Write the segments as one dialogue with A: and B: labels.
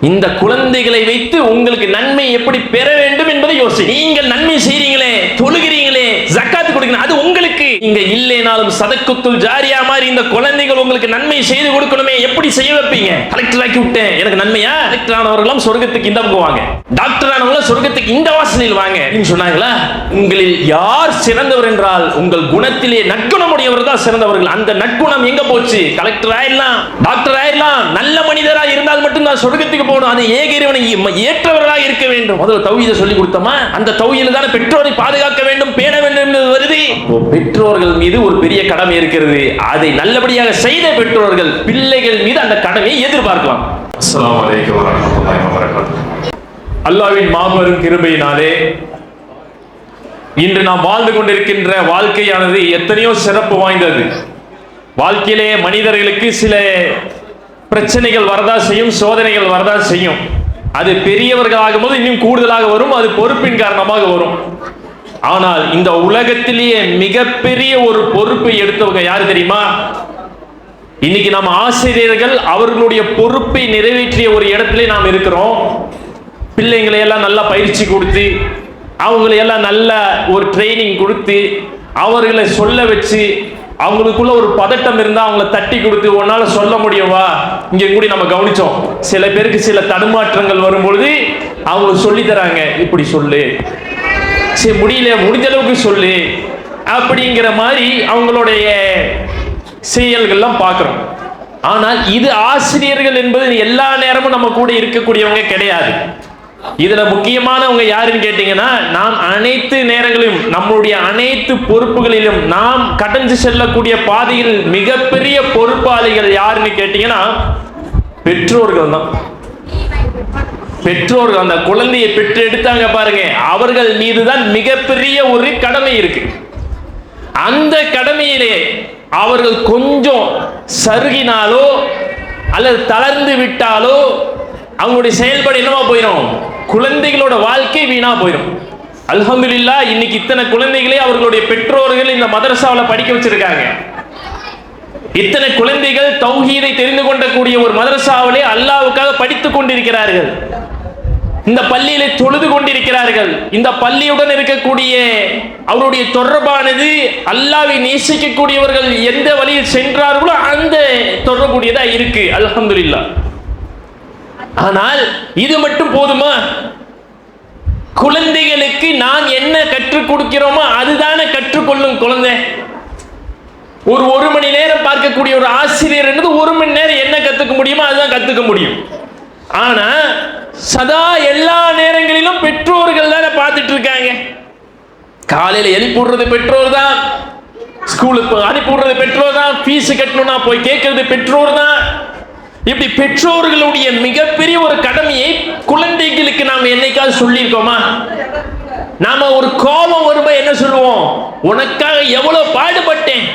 A: இந்த குழந்தைகளை வைத்து உங்களுக்கு நன்மை எப்படி பெற வேண்டும் என்பதை யோசி. நீங்கள் நன்மை செய்றீங்களே தொழுகிறீங்க உங்களுக்கு இங்க இல்லைனாலும் சதக்குத்துல் ஜாரியா மாதிரி இந்த குழந்தைகள் உங்களுக்கு நன்மை செய்து கொடுக்கணுமே எப்படி செய்ய வைப்பீங்க? கலெக்டர் ஆக்கி விட்டேன். எனக்கு நன்மையா? கலெக்டர் ஆனவர்களும் சொர்க்கத்துக்கு இந்த பக்கம் வாங்க டாக்டர் ஆனவங்களும் சொர்க்கத்துக்கு இந்த வாசனையில் வாங்க. அப்படின்னு சொன்னாங்களா? உங்களில் யார் சிறந்தவர் என்றால் உங்கள் குணத்திலே நற்குணமுடையவர் தான் சிறந்தவர்கள். அந்த நற்குணம் எங்க போச்சு? கலெக்டர் ஆயிடலாம். டாக்டர் ஆயிடலாம். நல்ல மனிதரா இருந்தால் மட்டும்தான் சொர்க்கத்துக்கு போகணும். அது ஏக இறைவனை ஏற்றவர்களாக இருக்க வேண்டும். முதல்ல தௌஹீதை சொல்லி கொடுத்தோமா? அந்த தௌஹீல தானே பெற்றோரை பாதுகாக்க வேண்டும் பேண வேண்டும் என்பது வருது. பெற்றோர் பெற்றோர்கள் மீது ஒரு பெரிய கடமை இருக்கிறது. அதை நல்லபடியாக செய்த பெற்றோர்கள் பிள்ளைகள் மீது அந்த கடமையை எதிர்பார்க்கலாம்.
B: வபரகாத்துஹு.
A: அல்லாவின் மாபெரும் கிருபையினாலே இன்று நாம் வாழ்ந்து கொண்டிருக்கின்ற வாழ்க்கையானது எத்தனையோ சிறப்பு வாய்ந்தது. வாழ்க்கையிலே மனிதர்களுக்கு சில பிரச்சனைகள் வரதா செய்யும் சோதனைகள் வரதா செய்யும். அது பெரியவர்களாகும் போது இன்னும் கூடுதலாக வரும் அது பொறுப்பின் காரணமாக வரும். ஆனால் இந்த உலகத்திலேயே மிகப்பெரிய ஒரு பொறுப்பை எடுத்தவங்க யாரு தெரியுமா? இன்னைக்கு நம்ம ஆசிரியர்கள் அவர்களுடைய பொறுப்பை நிறைவேற்றிய ஒரு இடத்திலே நாம் இருக்கிறோம். பிள்ளைங்களை எல்லாம் நல்லா பயிற்சி கொடுத்து அவங்களை எல்லாம் நல்ல ஒரு ட்ரைனிங் கொடுத்து அவர்களை சொல்ல வச்சு அவங்களுக்குள்ள ஒரு பதட்டம் இருந்தா அவங்கள தட்டி கொடுத்து உன்னால சொல்ல முடியவா இங்க கூடி நம்ம கவனிச்சோம். சில பேருக்கு சில தடுமாற்றங்கள் வரும்பொழுது அவங்க சொல்லி தராங்க இப்படி சொல்லு. சரி முடியல முடிஞ்ச அளவுக்கு சொல்லு. அப்படிங்கிற மாதிரி அவங்களுடைய செயல்கள்லாம் பார்க்குறோம். ஆனால் இது ஆசிரியர்கள் என்பது எல்லா நேரமும் நம்ம கூட இருக்கக்கூடியவங்க கிடையாது. இதுல முக்கியமானவங்க யாருன்னு கேட்டீங்கன்னா நாம் அனைத்து நேரங்களிலும் நம்முடைய அனைத்து பொறுப்புகளிலும் நாம் கடந்து செல்லக்கூடிய பாதையில் மிகப்பெரிய பொறுப்பாளிகள் யாருன்னு கேட்டீங்கன்னா பெற்றோர்கள் தான். பெற்றோர்கள் அந்த குழந்தையை பெற்று எடுத்தாங்க பாருங்க. அவர்கள் மீதுதான் மிகப்பெரிய ஒரு கடமை இருக்கு. அந்த கடமையிலே அவர்கள் கொஞ்சம் சருகினாலோ அல்லது தளர்ந்து விட்டாலோ அவங்களுடைய செயல்பாடு என்னவா போயிடும் குழந்தைகளோட வாழ்க்கை வீணா போயிடும் அல்ஹம்துலில்லாஹ் இன்னைக்கு இத்தனை குழந்தைகளே அவர்களுடைய பெற்றோர்கள் இந்த மதரசாவில் படிக்க வச்சிருக்காங்க. இத்தனை குழந்தைகள் தௌஹீதை தெரிந்து கொண்டக்கூடிய ஒரு மதரசாவிலே அல்லாவுக்காக படித்துக் கொண்டிருக்கிறார்கள். இந்த பள்ளியில தொழுது கொண்டிருக்கிறார்கள். இந்த பள்ளியுடன் இருக்கக்கூடிய அவருடைய தொடர்பானது அல்லாவை நேசிக்கக்கூடியவர்கள் எந்த வழியில் சென்றார்களோ அந்த தொடர்புடையதா இருக்கு. அல்ஹம்துலில்லாஹ் ஆனால் இது மட்டும் போதுமா? குழந்தைகளுக்கு நாம் என்ன கற்றுக் கொடுக்கிறோமோ அதுதானே கற்றுக்கொள்ளும் குழந்தை. ஒரு ஒரு மணி நேரம் பார்க்கக்கூடிய ஒரு ஆசிரியர் என்பது ஒரு மணி நேரம் என்ன கத்துக்க முடியுமோ அதுதான் கத்துக்க முடியும். ஆனா சதா எல்லா நேரங்களிலும் பெற்றோர்கள் தானே பார்த்துட்டு இருக்காங்க. காலையில் எழுப்பி விடுறது பெற்றோர் தான். ஸ்கூலுக்கு அனுப்பி விடுறது பெற்றோர் தான். ஃபீஸ் கட்டணும்னா போய் கேட்கறது பெற்றோர் தான். இப்படி பெற்றோர்களுடைய மிகப்பெரிய ஒரு கடமையை குழந்தைகளுக்கு நாம் என்னைக்காவது சொல்லியிருக்கோமா? நாம ஒரு கோபம் வரும்போது என்ன சொல்லுவோம்? உனக்காக எவ்வளவு பாடுபட்டேன்.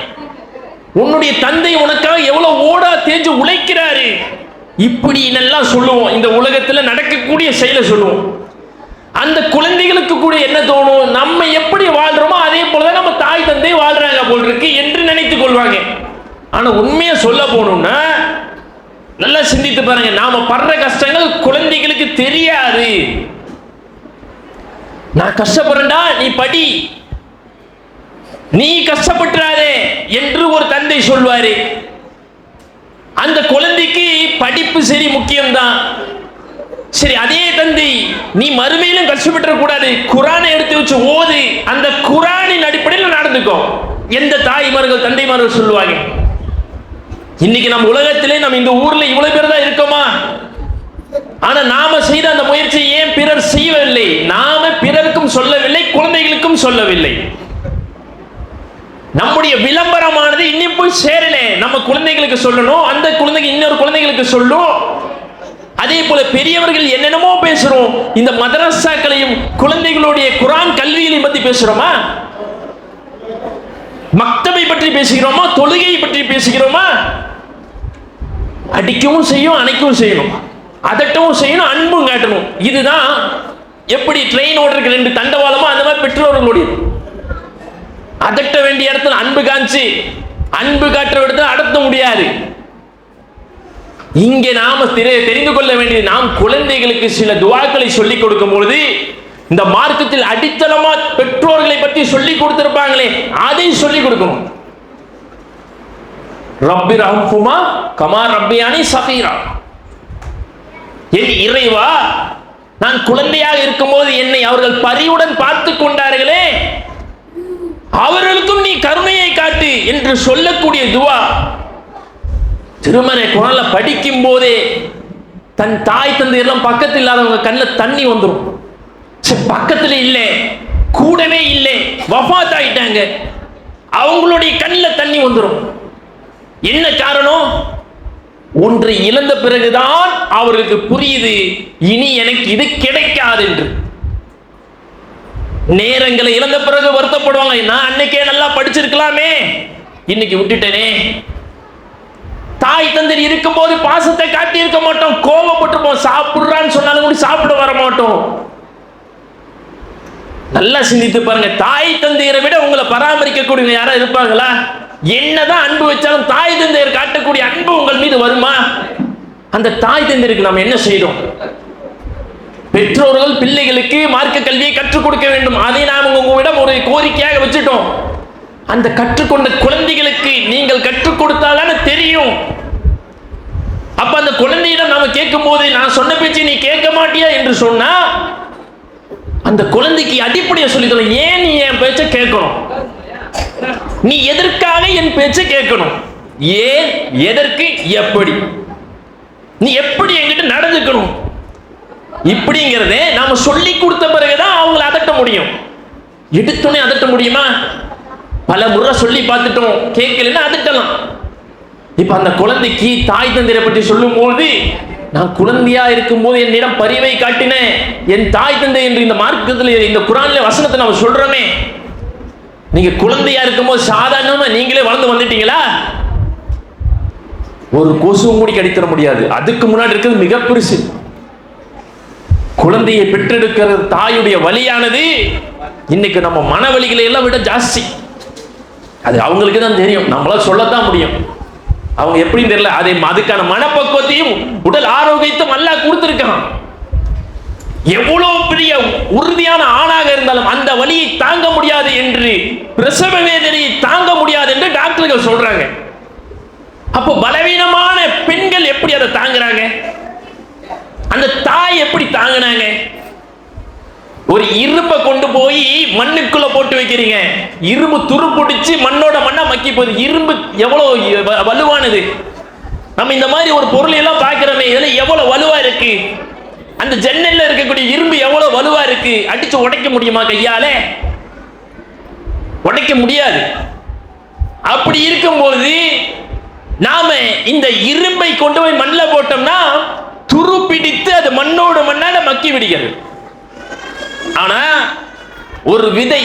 A: உன்னுடைய தந்தை உனக்காக எவ்வளவு ஓடா தேஞ்சு உழைக்கிறாரு. இப்படி நல்லா சொல்லுவோம். இந்த உலகத்துல நடக்கக்கூடிய செயலை சொல்லுவோம். அந்த குழந்தைகளுக்கு கூட என்ன தோணும்? நம்ம எப்படி வாழ்றோமோ அதே போலதான் நம்ம தாய் தந்தை வாழ்றாங்க போல் இருக்கு என்று நினைத்துக் கொள்வாங்க. ஆனா உண்மையா சொல்ல போகணும்னா நல்லா சிந்தித்து பாருங்க. நாம படுற கஷ்டங்கள் குழந்தைகளுக்கு தெரியாது. நான் கஷ்டப்படுறேன்டா நீ படி. நீ கஷ்டப்பட்டுறாதே என்று ஒரு தந்தை சொல்வாரு. அந்த குழந்தைக்கு படிப்பு சரி முக்கியம்தான். சரி அதே தந்தை நீ மறுமையிலும் கஷ்டப்பட்டு கூடாது. குரானை எடுத்து வச்சு ஓது. அந்த குரானின் அடிப்படையில் நடந்துக்கோ. எந்த தாய்மார்கள் தந்தைமார்கள் சொல்லுவாங்க? இன்னைக்கு நம்ம உலகத்திலே நம்ம இந்த ஊர்ல இவ்வளவு பேர் தான் இருக்கோமா? ஆனா நாம செய்த அந்த முயற்சியை ஏன் பிறர் செய்யவில்லை? நாம பிறருக்கும் சொல்லவில்லை குழந்தைகளுக்கும் சொல்லவில்லை. நம்முடைய விளம்பரமானது இன்னும் போய் சேரல. நம்ம குழந்தைகளுக்கு சொல்லணும் அந்த குழந்தைங்க இன்னொரு குழந்தைகளுக்கு சொல்லும். அதே போல பெரியவர்கள் என்னென்னமோ பேசுறோம். இந்த மதரசாக்களையும் குழந்தைகளுடைய குரான் கல்விகளையும் பத்தி பேசுறோமா? மக்தபை பற்றி பேசுகிறோமா? தொழுகையை பற்றி பேசுகிறோமா? அடிக்கவும் செய்யும் அணைக்கவும் செய்யணும். அதட்டவும் செய்யணும் அன்பும் காட்டணும். இதுதான் எப்படி ட்ரெயின் ஓடுறதுக்கு ரெண்டு தண்டவாளமோ அந்த மாதிரி பெற்றோர்களுடைய அதட்ட வேண்டிய இடத்துல அன்பு காமிச்சு அன்பு காட்டுற இடத்துல அடர்த்த முடியாது. இங்கே நாம தெரிந்து கொள்ள வேண்டியது நாம் குழந்தைகளுக்கு சில துவாக்களை சொல்லிக் கொடுக்கும் பொழுது இந்த மார்க்கத்தில் அடித்தளமா பெற்றோர்களை பற்றி சொல்லிக் கொடுத்திருப்பாங்களே அதை சொல்லிக் கொடுக்கணும். ரப்பி ரஹ்குமா கமா ரப்பியானி சகீரா. என் இறைவா நான் குழந்தையாக இருக்கும்போது என்னை அவர்கள் பரிவுடன் பார்த்து கொண்டார்களே அவர்களுக்கும் நீ கருணையை காட்டு என்று சொல்லக்கூடிய துவா. திருமறை குரலை படிக்கும் போதே தன் தாய் தந்தை எல்லாம் பக்கத்தில் இல்லாதவங்க கண்ணில் தண்ணி வந்துடும் சரி, பக்கத்தில் இல்லை கூடவே இல்லை வஃபாத் ஆயிட்டாங்க அவங்களுடைய கண்ணில் தண்ணி வந்துடும் என்ன காரணம்? ஒன்றை இழந்த பிறகுதான் அவர்களுக்கு புரியுது இனி எனக்கு இது கிடைக்காது என்று. நேரங்களை இழந்த பிறகு வருத்தப்படுவாங்க. நான் அன்னைக்கே நல்லா படிச்சிருக்கலாமே. இன்னைக்கு விட்டுட்டேனே. தாய் தந்தர் இருக்கும்போது பாசத்தை காட்டி இருக்க மாட்டோம். கோபப்பட்டிருப்போம். சாப்பிடுறான்னு சொன்னாலும் கூட சாப்பிட வர மாட்டோம். நல்லா சிந்தித்து பாருங்க. தாய் தந்தையரை விட உங்களை பராமரிக்கக்கூடிய யாரா இருப்பாங்களா? என்னதான் அன்பு வச்சாலும் தாய் தந்தையர் காட்டக்கூடிய அன்பு உங்கள் மீது வருமா? அந்த தாய் தந்தையருக்கு நாம் என்ன செய்தோம் பெற்றோர்கள் பிள்ளைகளுக்கு மார்க்க கல்வியை கற்றுக் கொடுக்க வேண்டும். அதை நாம் உங்களிடம் ஒரு கோரிக்கையாக வச்சுட்டோம். அந்த கற்றுக்கொண்ட குழந்தைகளுக்கு நீங்கள் கற்றுக் கொடுத்தாதானே தெரியும். அப்ப அந்த குழந்தையிடம் நாம கேட்கும் போது நான் சொன்ன பேச்சை நீ கேட்க மாட்டியா என்று சொன்னா அந்த குழந்தைக்கு அடிப்படையை சொல்லித் ஏன் நீ என் பேச்சை கேட்கணும்? நீ எதற்காக என் பேச்சை கேட்கணும்? ஏன் எதற்கு எப்படி? நீ எப்படி என்கிட்ட நடந்துக்கணும்? இப்படிங்கிறதே நாம சொல்லி கொடுத்த பிறகுதான் அவங்கள அதட்ட முடியும். எடுத்தோன்னே அதட்ட முடியுமா? பல முறை சொல்லி பார்த்துட்டோம். கேட்கலன்னா அதட்டலாம். இப்ப அந்த குழந்தைக்கு தாய் தந்திரை பற்றி சொல்லும்போது நான் குழந்தையா இருக்கும்போது என்னிடம் பரிவை காட்டினேன். என் தாய் தந்தை என்று இந்த மார்க்கத்தில் இந்த குரான்ல வசனத்தை நம்ம சொல்றோமே. நீங்க குழந்தையா இருக்கும்போது சாதாரணமா நீங்களே வளர்ந்து வந்துட்டீங்களா? ஒரு கொசுவும் கூடி கடித்தர முடியாது. அதுக்கு முன்னாடி இருக்கிறது மிக பெருசு. குழந்தையை பெற்றெடுக்கிற தாயுடைய வலியானது இன்னைக்கு நம்ம மன வலிகளை எல்லாம் விட ஜாஸ்தி. அது அவங்களுக்கு தான் தெரியும். நம்மளால சொல்லத்தான் முடியும். அவங்க எப்படின்னு தெரியல. அதை அதுக்கான மனப்பக்குவத்தையும் உடல் ஆரோக்கியத்தையும் நல்லா கொடுத்துருக்கான். எவ்வளவு பெரிய உறுதியான ஆணாக இருந்தாலும் அந்த வலியை தாங்க முடியாது என்று பிரசவ வேதனையை தாங்க முடியாது என்று டாக்டர்கள் சொல்றாங்க. அப்போ பலவீனமான பெண்கள் எப்படி அதை தாங்குறாங்க? அந்த தாய் எப்படி தாங்கினாங்க? ஒரு இரும்பை கொண்டு போய் மண்ணுக்குள்ள போட்டு வைக்கிறீங்க. இரும்பு துரு பிடிச்சி மண்ணோட மண்ணா மக்கி போகுது. இரும்பு எவ்வளவு வ- வலுவானது? நம்ம இந்த மாதிரி ஒரு பொருளை எல்லாம் பார்க்கிறோமே இதுல எவ்வளவு வலுவா இருக்கு? அந்த ஜன்னல்ல இருக்கக்கூடிய இரும்பு எவ்வளவு வலுவா இருக்கு? அடிச்சு உடைக்க முடியுமா கையால? உடைக்க முடியாது. அப்படி இருக்கும்போது நாம இந்த இரும்பை கொண்டு போய் மண்ணில் போட்டோம்னா அது மண்ணோடு மண்ணால மக்கி விடுகிறது. ஆனா ஒரு விதை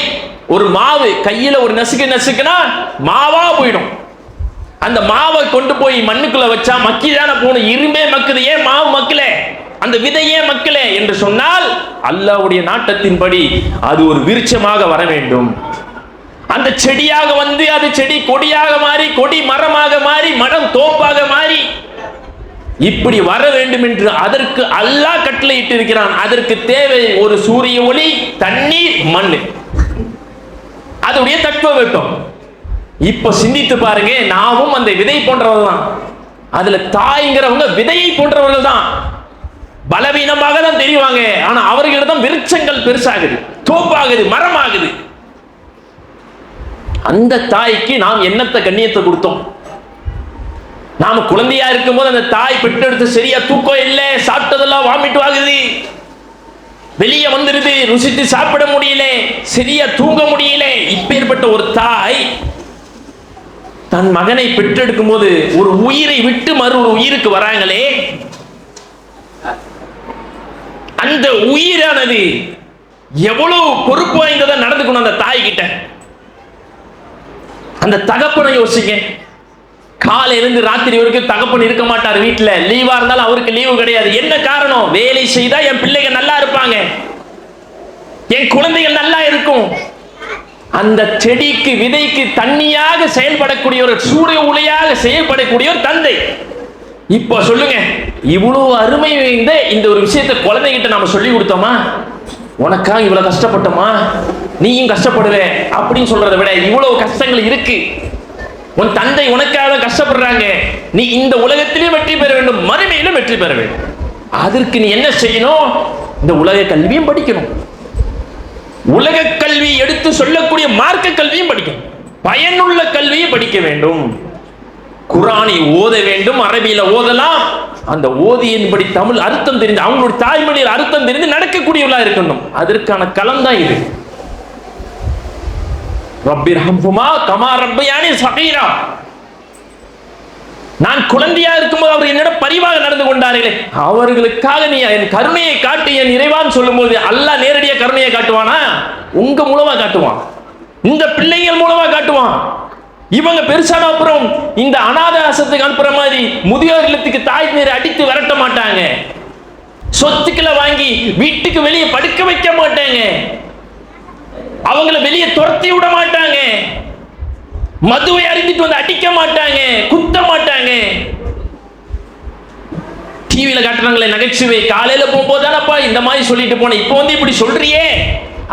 A: ஒரு மாவு கையில ஒரு நசுக்கு நசுக்குனா மாவா போயிடும். அந்த மாவை கொண்டு போய் மண்ணுக்குள்ள வச்சா மக்கி தானே போகணும். இரும்பே மக்குது. ஏன் மாவு மக்கல? அந்த விதையே ஏன் மக்களே என்று சொன்னால் அல்லாவுடைய நாட்டத்தின்படி அது ஒரு விருட்சமாக வர வேண்டும். அந்த செடியாக வந்து அது செடி கொடியாக மாறி கொடி மரமாக மாறி மரம் தோப்பாக இப்படி வர வேண்டும் என்று அதற்கு அல்லாஹ் கட்டளையிட்டு இருக்கிறான் அதற்கு தேவை ஒரு சூரிய ஒளி தண்ணீர் மண். அதோடைய தட்பவெப்பம் இப்ப சிந்தித்து பாருங்க நாமும் அந்த விதை போன்றவர்கள் தான் அதுல தாய்ங்கிறவங்க விதையை போன்றவர்கள் தான் பலவீனமாக தான் தெரிவாங்க. ஆனா அவர்களிடம் விருட்சங்கள் பெருசாகுது தோப்பாகுது மரமாகுது. அந்த தாய்க்கு நாம் என்னத்தை கண்ணியத்தை கொடுத்தோம்? நாம குழந்தையா இருக்கும்போது அந்த தாய் பெற்றெடுத்து சரியா தூக்கம் இல்லை சாப்பிட்டதெல்லாம் வாமிட்டு ஆகுது. வெளியே வந்துருது ருசித்து சாப்பிட முடியல சரியா தூங்க முடியல. இப்பேற்பட்ட ஒரு தாய் தன் மகனை பெற்றெடுக்கும் போது ஒரு உயிரை விட்டு மறு ஒரு உயிருக்கு வராங்களே. அந்த உயிரானது எவ்வளவு பொறுப்பு வாய்ந்ததா நடந்துக்கணும் அந்த தாய் கிட்ட அந்த தகப்பனை யோசிக்க காலையிலிருந்து ராத்திரி வரைக்கும் தகப்பன் இருக்க மாட்டார் வீட்டில் லீவாக இருந்தாலும் அவருக்கு லீவு கிடையாது. என்ன காரணம்? வேலை செய்தா என் பிள்ளைங்க நல்லா இருப்பாங்க. என் குழந்தைகள் நல்லா இருக்கும். அந்த செடிக்கு விதைக்கு தண்ணியாக செயல்படக்கூடிய ஒரு சூரிய ஒளியாக செயல்படக்கூடிய ஒரு தந்தை. இப்போ சொல்லுங்க இவ்வளவு அருமை வாய்ந்த இந்த ஒரு விஷயத்தை குழந்தைகிட்ட நாம சொல்லி கொடுத்தோமா? உனக்காக இவ்வளவு கஷ்டப்பட்டோமா? நீயும் கஷ்டப்படுவே அப்படின்னு சொல்றதை விட இவ்வளவு கஷ்டங்கள் இருக்கு. உன் தந்தை உனக்காக கஷ்டப்படுறாங்க. நீ இந்த உலகத்திலே வெற்றி பெற வேண்டும் மறுமையிலும் வெற்றி பெற வேண்டும். அதற்கு நீ என்ன செய்யணும்? இந்த உலக கல்வியும் படிக்கணும். உலக கல்வி எடுத்து சொல்லக்கூடிய மார்க்க கல்வியும் படிக்கணும். பயனுள்ள கல்வியை படிக்க வேண்டும். குரானை ஓத வேண்டும் அரபியில ஓதலாம். அந்த ஓதியின்படி தமிழ் அர்த்தம் தெரிந்து அவங்களுடைய தாய்மொழியில் அர்த்தம் தெரிந்து நடக்கக்கூடியவளா இருக்கணும். அதற்கான களம் தான் இது. ரப்பிர் ஹம்ஹுமா கமா சகீரா. நான் குழந்தையா இருக்கும்போது அவர் என்னிடம் பரிவாக நடந்து கொண்டார்களே. அவர்களுக்காக நீ என் கருணையை காட்டு என் இறைவான் சொல்லும்போது அல்லாஹ் நேரடியாக கருணையை காட்டுவானா? உங்க மூலமா காட்டுவான். இந்த பிள்ளைகள் மூலமா காட்டுவான். இவங்க பெருசான அப்புறம் இந்த அனாதை ஆசத்துக்கு அனுப்புற மாதிரி முதியோர் இல்லத்துக்கு தாய் நீரை அடித்து விரட்ட மாட்டாங்க. சொத்துக்களை வாங்கி வீட்டுக்கு வெளியே படுக்க வைக்க மாட்டாங்க. அவங்கள வெளியே துரத்தி விட மாட்டாங்க. மதுவை அறிந்துட்டு வந்து அடிக்க மாட்டாங்க குத்த மாட்டாங்க. டிவியில காட்டுறாங்களே நகைச்சுவை. காலையில போகும்போது தானப்பா இந்த மாதிரி சொல்லிட்டு போனேன் இப்போ வந்து இப்படி சொல்றியே?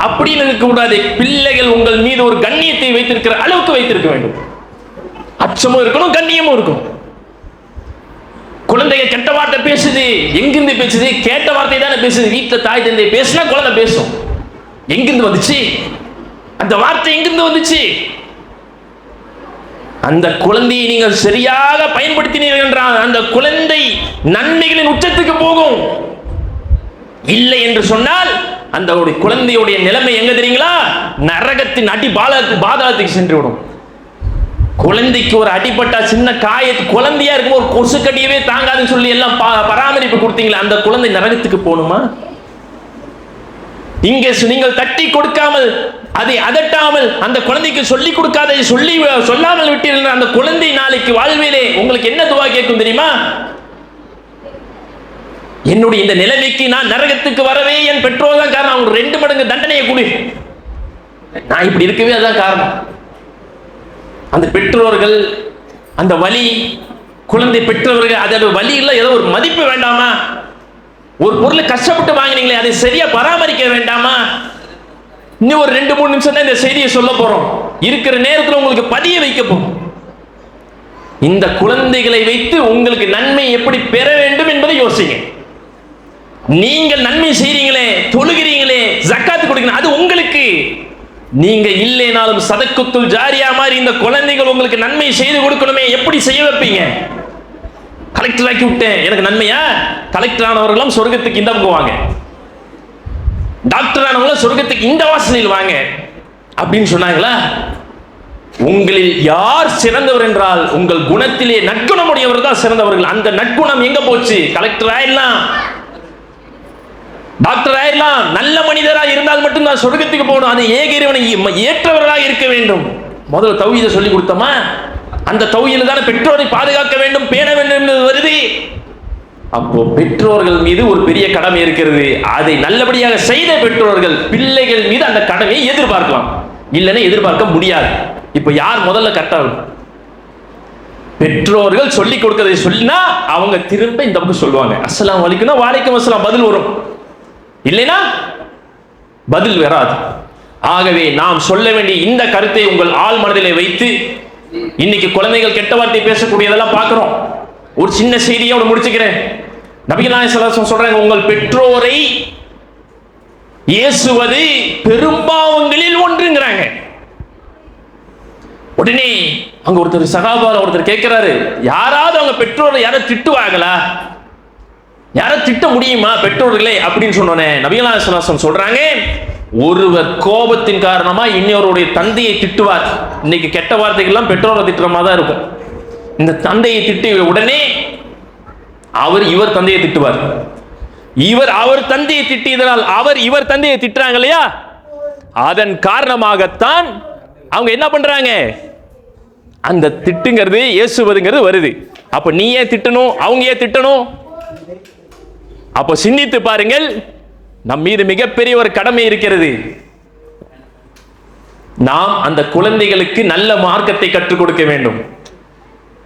A: அப்படின்னு இருக்க கூடாது. பிள்ளைகள் உங்கள் மீது ஒரு கண்ணியத்தை வைத்திருக்கிற அளவுக்கு வைத்திருக்க வேண்டும். அச்சமும் இருக்கணும் கண்ணியமும் இருக்கும் குழந்தைங்க கெட்ட வார்த்தை பேசுது எங்கிருந்து பேசுது? கேட்ட வார்த்தை தானே பேசுது. வீட்டில் தாய் தந்தை பேசுனா குழந்தை பேசும். எங்கிருந்து வந்துச்சு? அந்த வார்த்தை எங்கிருந்து வந்துச்சு? அந்த குழந்தையை நீங்கள் சரியாக பயன்படுத்தினீர்கள் என்றால் அந்த குழந்தை நன்மைகளின் உச்சத்துக்கு போகும். இல்லை என்று சொன்னால் அந்த குழந்தையுடைய நிலைமை எங்க தெரியுங்களா? நரகத்தின் அடி பாலத்து பாதாளத்துக்கு சென்று விடும் குழந்தைக்கு ஒரு அடிப்பட்டா சின்ன காயத்து குழந்தையா இருக்கும் ஒரு கொசு கடியவே தாங்காதுன்னு சொல்லி எல்லாம் பராமரிப்பு கொடுத்தீங்களா அந்த குழந்தை நரகத்துக்கு போகணுமா இங்கே நீங்கள் தட்டி கொடுக்காமல் அதை அதட்டாமல் அந்த குழந்தைக்கு சொல்லி கொடுக்காத சொல்லி சொல்லாமல் விட்டீர்கள் அந்த குழந்தை நாளைக்கு வாழ்விலே உங்களுக்கு என்ன துவா கேட்கும் தெரியுமா? என்னுடைய இந்த நிலைமைக்கு நான் நரகத்துக்கு வரவே என் பெற்றோர் தான் காரணம். அவங்க ரெண்டு மடங்கு தண்டனையை கொடு. நான் இப்படி இருக்கவே அதான் காரணம். அந்த பெற்றோர்கள் அந்த வலி குழந்தை பெற்றவர்கள் அதோட வலி இல்லை ஏதோ ஒரு மதிப்பு வேண்டாமா? ஒரு பொருளை கஷ்டப்பட்டு வாங்கினீங்களே அதை சரியா பராமரிக்க வேண்டாமா? இன்னும் ஒரு ரெண்டு மூணு நிமிஷம் தான் இந்த செய்தியை சொல்ல போறோம். இருக்கிற நேரத்தில் உங்களுக்கு பதிய வைக்க போறோம். இந்த குழந்தைகளை வைத்து உங்களுக்கு நன்மை எப்படி பெற வேண்டும் என்பதை யோசிங்க. நீங்கள் நன்மை செய்றீங்களே தொழுகிறீங்களே ஜக்காத்து கொடுக்கணும் அது உங்களுக்கு. நீங்க இல்லைனாலும் சதக்குத்துள் ஜாரியா மாதிரி இந்த குழந்தைகள் உங்களுக்கு நன்மை செய்து கொடுக்கணுமே எப்படி செய்ய வைப்பீங்க? கலெக்டர் ஆக்கி விட்டேன். எனக்கு நன்மையா? கலெக்டர் ஆனவர்களும் சொர்க்கத்துக்கு இந்த போவாங்க. டாக்டர் ஆனவங்கள சொர்க்கத்துக்கு இந்த வாசனையில் வாங்க. அப்படின்னு சொன்னாங்களா? உங்களில் யார் சிறந்தவர் என்றால் உங்கள் குணத்திலே நற்குணமுடையவர் தான் சிறந்தவர்கள். அந்த நற்குணம் எங்க போச்சு? கலெக்டர் ஆயிடலாம். டாக்டர் ஆயிடலாம். நல்ல மனிதராக இருந்தால் மட்டும்தான் சொர்க்கத்துக்கு போகணும். அது ஏக இறைவனை ஏற்றவர்களாக இருக்க வேண்டும். முதல்ல தௌஹீதை சொல்லி கொடுத்தோமா? அந்த தௌஹீதில் தானே பெற்றோரை பாதுகாக்க வேண்டும் பேண வேண்டும் என்பது வருது. அப்போ பெற்றோர்கள் மீது ஒரு பெரிய கடமை இருக்கிறது. அதை நல்லபடியாக செய்த பெற்றோர்கள் பிள்ளைகள் மீது அந்த கடமையை எதிர்பார்க்கலாம். இல்லைன்னா எதிர்பார்க்க முடியாது. இப்போ யார் முதல்ல கரெக்டாக பெற்றோர்கள் சொல்லி கொடுக்கறதை சொல்லினா அவங்க திரும்ப இந்த பக்கம் சொல்லுவாங்க. அஸ்லாம் அலைக்கும்னா வாழைக்கும் அஸ்ஸலாம். பதில் வரும். இல்லைனா பதில் வராது. ஆகவே நாம் சொல்ல வேண்டிய இந்த கருத்தை உங்கள் ஆள் மனதிலே வைத்து இன்னைக்கு குழந்தைகள் கெட்ட வார்த்தை பேசக்கூடியதெல்லாம் பார்க்கிறோம். ஒரு சின்ன செய்தியோட முடிச்சுக்கிறேன். நபிகள் நாயகம் சொல்றாங்க உங்கள் பெற்றோரை ஏசுவது பெரும்பாவங்களில் ஒன்றுங்கிறாங்க. உடனே அங்க ஒருத்தர் சகாபால ஒருத்தர் கேட்கிறாரு யாராவது அவங்க பெற்றோரை யாரும் திட்டுவாங்களா? யாரை திட்ட முடியுமா பெற்றோர்களே? அப்படின்னு சொன்னோன்னே நபிகளாசனாசம் சொல்றாங்க ஒருவர் கோபத்தின் காரணமா இன்னொருடைய தந்தையை திட்டுவார். இன்னைக்கு கெட்ட வார்த்தைகள்லாம் பெற்றோரை திட்டுற மாதிரி தான் இருக்கும். இந்த தந்தையை திட்டி உடனே அவர் இவர் தந்தையை திட்டுவார். இவர் அவர் தந்தையை திட்டியதனால் அவர் இவர் தந்தையை திட்டுறாங்க இல்லையா? அதன் காரணமாகத்தான் அவங்க என்ன பண்றாங்க? அந்த திட்டுங்கிறது ஏசுவதுங்கிறது வருது. அப்ப நீ ஏன் திட்டணும்? அவங்க ஏன் திட்டணும்? அப்போ சிந்தித்து பாருங்கள் நம் மீது மிகப்பெரிய ஒரு கடமை இருக்கிறது. நாம் அந்த குழந்தைகளுக்கு நல்ல மார்க்கத்தை கற்றுக் கொடுக்க வேண்டும்.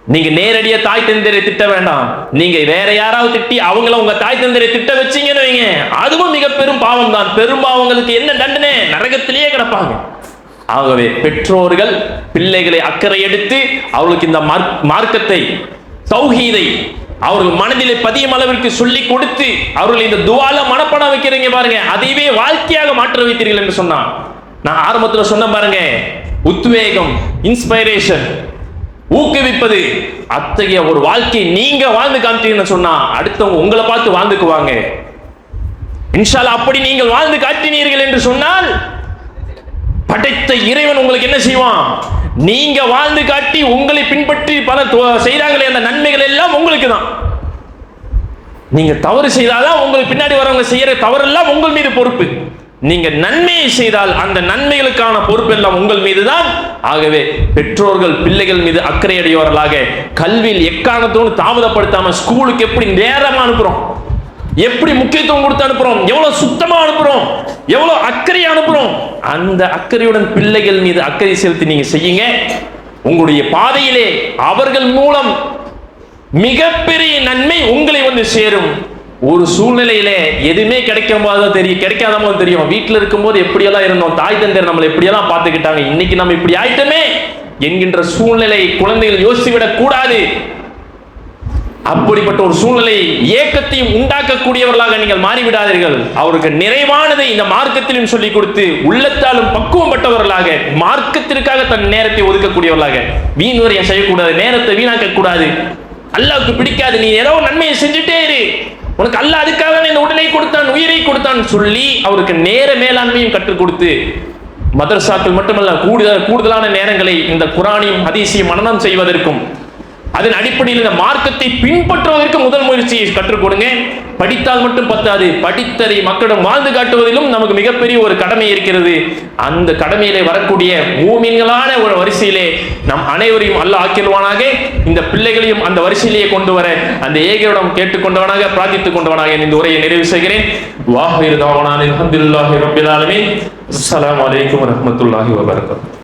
A: நீங்க நேரடியா தாய் தந்தரை திட்ட வேண்டாம். நீங்க வேற யாராவது திட்டி அவங்கள உங்க தாய் தந்தரை திட்ட வச்சீங்கன்னு வைங்க. அதுவும் மிக பெரும் பாவம் தான் பெரும் பாவங்களுக்கு என்ன தண்டனை? நரகத்திலேயே கிடப்பாங்க. ஆகவே பெற்றோர்கள் பிள்ளைகளை அக்கறை எடுத்து அவளுக்கு இந்த மார்க்- மார்க்கத்தை சௌஹீதை அவர்கள் மனதிலே பதியும் அளவிற்கு சொல்லி கொடுத்து அவர்கள் இந்த துவால மனப்படம் வைக்கிறீங்க பாருங்க. அதையவே வாழ்க்கையாக மாற்ற வைத்தீர்கள் என்று சொன்னான். நான் ஆரம்பத்தில் சொன்ன பாருங்க. உத்வேகம் இன்ஸ்பைரேஷன் ஊக்குவிப்பது. அத்தகைய ஒரு வாழ்க்கை நீங்க வாழ்ந்து காமிச்சீங்கன்னு சொன்னா அடுத்தவங்க உங்களை பார்த்து வாழ்ந்துக்குவாங்க. இன்ஷால் அப்படி நீங்கள் வாழ்ந்து காட்டினீர்கள் என்று சொன்னால் படைத்த இறைவன் உங்களுக்கு என்ன செய்வான்? நீங்க வாழ்ந்து காட்டி உங்களை பின்பற்றி பல துவ- செய்றாங்களே அந்த நன்மைகள் எல்லாம் உங்களுக்கு தான். நீங்க தவறு செய்தாதான் உங்களுக்கு பின்னாடி வரவங்க செய்யற தவறெல்லாம் உங்கள் மீது பொறுப்பு. நீங்க நன்மையை செய்தால் அந்த நன்மைகளுக்கான பொறுப்பு எல்லாம் உங்கள் மீதுதான். ஆகவே பெற்றோர்கள் பிள்ளைகள் மீது அக்கறையடையவர்களாக கல்வியில் எக்காரணத்தோடு தாமதப்படுத்தாம ஸ்கூலுக்கு எப்படி நேரமா அனுப்புறோம்? எப்படி முக்கியத்துவம் கொடுத்து அனுப்புறோம்? எவ்வளவு சுத்தமா அனுப்புறோம்? எவ்வளவு அக்கறை அனுப்புறோம்? அந்த அக்கறையுடன் பிள்ளைகள் மீது அக்கறை செலுத்தி நீங்க செய்யுங்க. உங்களுடைய பாதையிலே அவர்கள் மூலம் மிகப்பெரிய நன்மை உங்களை வந்து சேரும். ஒரு சூழ்நிலையிலே எதுவுமே கிடைக்கும் போது தான் தெரியும் கிடைக்காத போது தெரியும். வீட்டில் இருக்கும்போது எப்படியெல்லாம் இருந்தோம்? தாய் தந்தையர் நம்மளை எப்படியெல்லாம் பார்த்துக்கிட்டாங்க? இன்னைக்கு நம்ம இப்படி ஆயிட்டோமே என்கின்ற சூழ்நிலை குழந்தைகள் யோசித்து விடக் கூடாது. அப்படிப்பட்ட ஒரு சூழ்நிலை ஏக்கத்தையும் உண்டாக்கக்கூடியவர்களாக நீங்கள் மாறிவிடாதீர்கள். அவருக்கு நிறைவானதை இந்த மார்க்கத்திலும் சொல்லிக் கொடுத்து உள்ளத்தாலும் பக்குவப்பட்டவர்களாக மார்க்கத்திற்காக தன் நேரத்தை ஒதுக்கக்கூடியவர்களாக. வீண் வரையம் செய்யக்கூடாது நேரத்தை வீணாக்க கூடாது அல்லாவுக்கு பிடிக்காது. நீ ஏதோ நன்மையை செஞ்சுட்டே இரு. உனக்கு அல்ல அதுக்காக தான் இந்த உடலை கொடுத்தான் உயிரை கொடுத்தான் சொல்லி அவருக்கு நேர மேலாண்மையும் கற்றுக் கொடுத்து மதரசாக்கள் மட்டுமல்ல கூடுதல் கூடுதலான நேரங்களை இந்த குரானையும் ஹதீஸையும் மனநம் செய்வதற்கும் அதன் அடிப்படையில் இந்த மார்க்கத்தை பின்பற்றுவதற்கு முதல் முயற்சியை கற்றுக் கொடுங்க. படித்தால் மட்டும் பத்தாது. படித்ததை மக்களிடம் வாழ்ந்து காட்டுவதிலும் நமக்கு மிகப்பெரிய ஒரு கடமை இருக்கிறது. அந்த கடமையிலே வரக்கூடிய மூமின்களான ஒரு வரிசையிலே நம் அனைவரையும் அல்ல ஆக்கிடுவானாக இந்த பிள்ளைகளையும் அந்த வரிசையிலேயே கொண்டு வர அந்த ஏகரிடம் கேட்டுக்கொண்டவனாக பிரார்த்தித்துக் கொண்டவனாக இந்த உரையை நிறைவு செய்கிறேன். வாஹிர் தாவனான் அல்ஹம்துலில்லாஹி ரப்பில் ஆலமீன். அஸ்ஸலாமு அலைக்கும் வரஹ்மத்துல்லாஹி வபரகாத்.